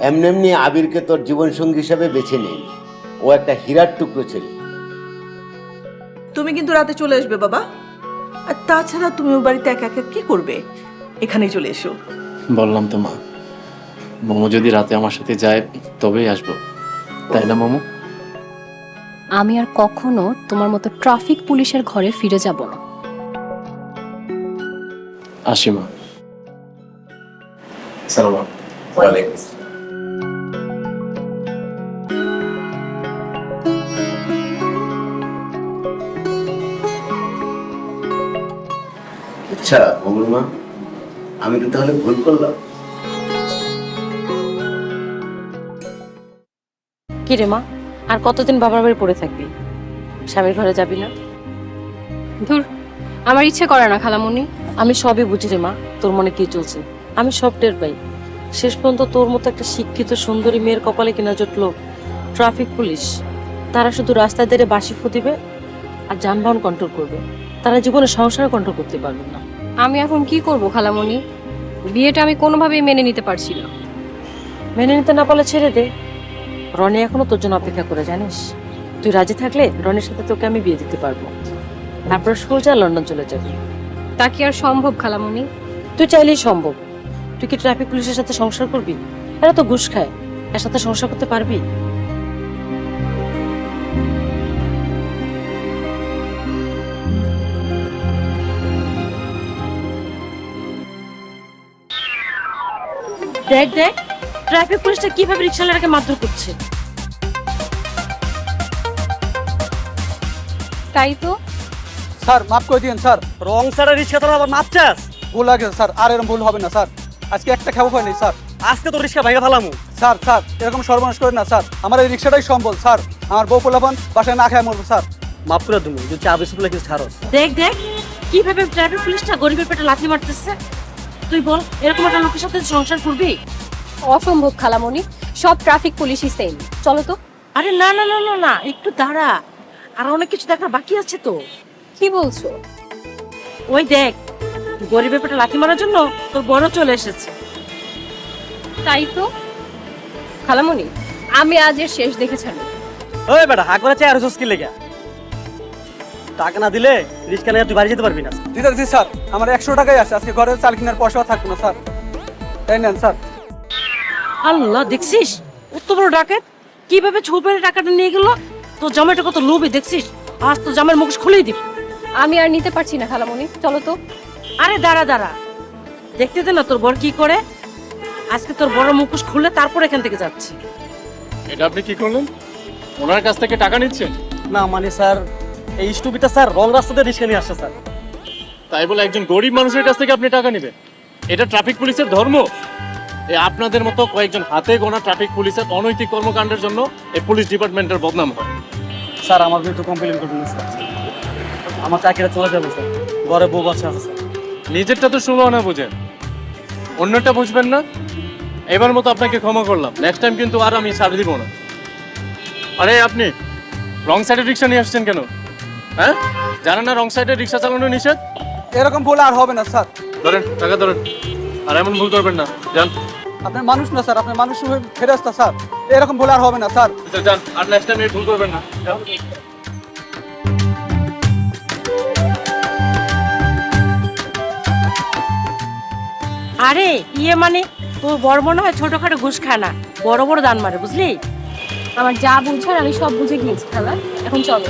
এমনি এমনি আবিরকে তোর জীবনসঙ্গী হিসাবে বেছে নেই ও একটা হীরার টুকরো ছেলে। তুমি কিন্তু রাতে চলে আসবে বাবা। আর তাছাড়া তুমি ও বাড়িতে একা একা কি করবে? এখানেই চলে এসো। বললাম তো মা মোমো যদি রাতে আমার সাথে যায় তবেই আসব। তাই না মোমো? আমি আর কখনো তোমার মতো ট্রাফিক পুলিশের ঘরে ফিরে যাব না। আসি মা। সালাম আচ্ছা মা, আমি তাহলে ভুল করলাম। মা, আর কতদিন বাবার বাড়ি পড়ে থাকবি? স্বামীর ঘরে যাবি না? ধুর, আমার ইচ্ছে করে না খালামুনি। আমি সবই বুঝি রে মা, তোর মনে কি চলছে? আমি সব টের পাই। শেষ পর্যন্ত তোর মতো একটা শিক্ষিত, সুন্দরী মেয়ের কপালে কিনা জুটলো ট্রাফিক পুলিশ। তারা শুধু রাস্তায় দাঁড়িয়ে বাসি ফুটিবে আর যানবাহন কন্ট্রোল করবে। তারা জীবনে সংসার কন্ট্রোল করতে পারবে না। আমি এখন কি করব খালামণি? বিয়েটা আমি কোনোভাবেই মেনে নিতে পারছি না। মেনে নিতে না পারলে ছেড়ে দে। রনি এখনও তোর জন্য অপেক্ষা করে জানিস? তুই রাজি থাকলে রনির সাথে তোকে আমি বিয়ে দিতে পারব। তারপর সোজা লন্ডন চলে যাবি। তা কি আর সম্ভব খালামণি? তুই চাইলেই সম্ভব। তুই কি ট্রাফিক পুলিশের সাথে সংসার করবি? এরা তো ঘুষ খায়। এর সাথে সংসার করতে পারবি? দেখ দেখ ট্রাফিক পুলিশটা কীভাবে রিক্সাওয়ালাকে মারধর করছে? তাই তো। স্যার মাফ করে দিন স্যার। রং সারা রিক্সা তোরা আবার মাপচাস ভুল লাগে স্যার। আর এরকম ভুল হবে না স্যার। আজকে একটা খাব হয়নি স্যার। আজকে তো রিক্সা ভাইয়া ফেলামু। স্যার স্যার এরকম সর্বনাশ করে না স্যার। আমার এই রিক্সাটাই সম্বল স্যার। আমার বউ পোলাপান বাসায় না খায় মরবো স্যার। মাফ করে তুমি যদি চা বেশি ফুলে কিছু ছাড়স। দেখ দেখ কীভাবে ট্রাফিক পুলিশটা গরিবের পেটে লাথি মারতেছে? তুই বল এরকম একটা লোকের সাথে সংসার করবি? অসম্ভব খালামুনি সব ট্রাফিক পুলিশই সেম চলো তো। আরে না না না না না একটু দাঁড়া। আর অনেক কিছু দেখার বাকি আছে তো। কি বলছো? ওই দেখ গরিবের পেটে লাথি মারার জন্য তোর বড় চলে এসেছে। তাই তো? খালামুনি আমি আজ এর শেষ দেখেছি। ওই বেটা হাক করে চা আর কি লেগে। টাকা না দিলে রিক্সা নিয়ে তুই বাড়ি যেতে পারবি না। দিতে দিচ্ছি স্যার আমার একশো টাকাই আছে। আজকে ঘরে চাল কেনার পয়সাও থাকবে না স্যার। তাই নেন স্যার। আল্লাহ দেখছিস? এত বড় ডাকাত। কীভাবে ছুপের টাকাটা নিয়ে গেল? তোর জামাইটা কত লোভে দেখছিস? আজ তো জামাইয়ের মুখ খুলেই দিবি আমি আর নিতে পারছি না খালামুনি চলো তো। আরে দাঁড়া দাঁড়া। দেখতে দে না তোর বর কি করে? আজকে তোর বড় মুখোশ খুলে তারপর এখান থেকে যাচ্ছি। এটা আপনি কি করলেন? ওনার কাছ থেকে টাকা নিচ্ছেন? না মানে স্যার এই স্টুপিটা স্যার রং রাস্তাতে রিক্সা নিয়ে আসছে স্যার। তাই বলে একজন গরিব মানুষের কাছ থেকে আপনি টাকা নেবেন? এটা ট্রাফিক পুলিশের ধর্ম। এই আপনাদের মতো কয়েকজন হাতে গোনা ট্রাফিক পুলিশের অনৈতিক কর্মকাণ্ডের জন্য এই পুলিশ ডিপার্টমেন্টের বদনাম হয়। স্যার আমার বিরুদ্ধে কমপ্লেন করবেন স্যার। আমার চাকরিটা চলে যাবে স্যার। ঘরে বউ বাচ্চা আছে স্যার। নিজেরটা তো শুনলো না বুঝেন। অন্যটা বুঝবেন না। এবার মতো আপনাকে ক্ষমা করলাম। নেক্সট টাইম কিন্তু আর আমি ছাড় দিব না। আরে আপনি রং সাইডে রিক্সা নিয়ে আসছেন কেন? হ্যাঁ? জানেন না রং সাইডে রিক্সা চালানো নিষেধ? এরকম ভুল আর হবে না স্যার। ধরেন টাকা ধরেন। আর এমন ভুল করবেন না যান। আপনার মানুষ না স্যার। আপনার মানুষ ফেরে আসতা স্যার। এরকম ভুল আর হবে না স্যার। ভিতরে যান। আর নেক্সট টাইম ভুল করবেন না। আরে ইয়ে মানে তোর বড় মনে হয় ছোটখাটো ঘুষ খায় না বড় বড় দান মারে বুঝলি? আমার যা বুঝার আমি সব বুঝে গিয়েছি খালা। এখন চলো।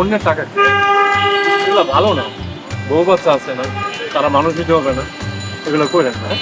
অন্যের টাকা এগুলো ভালো না। বউ বাচ্চা আছে না, তারা মানুষ দিতে হবে না। এগুলো করেন না হ্যাঁ?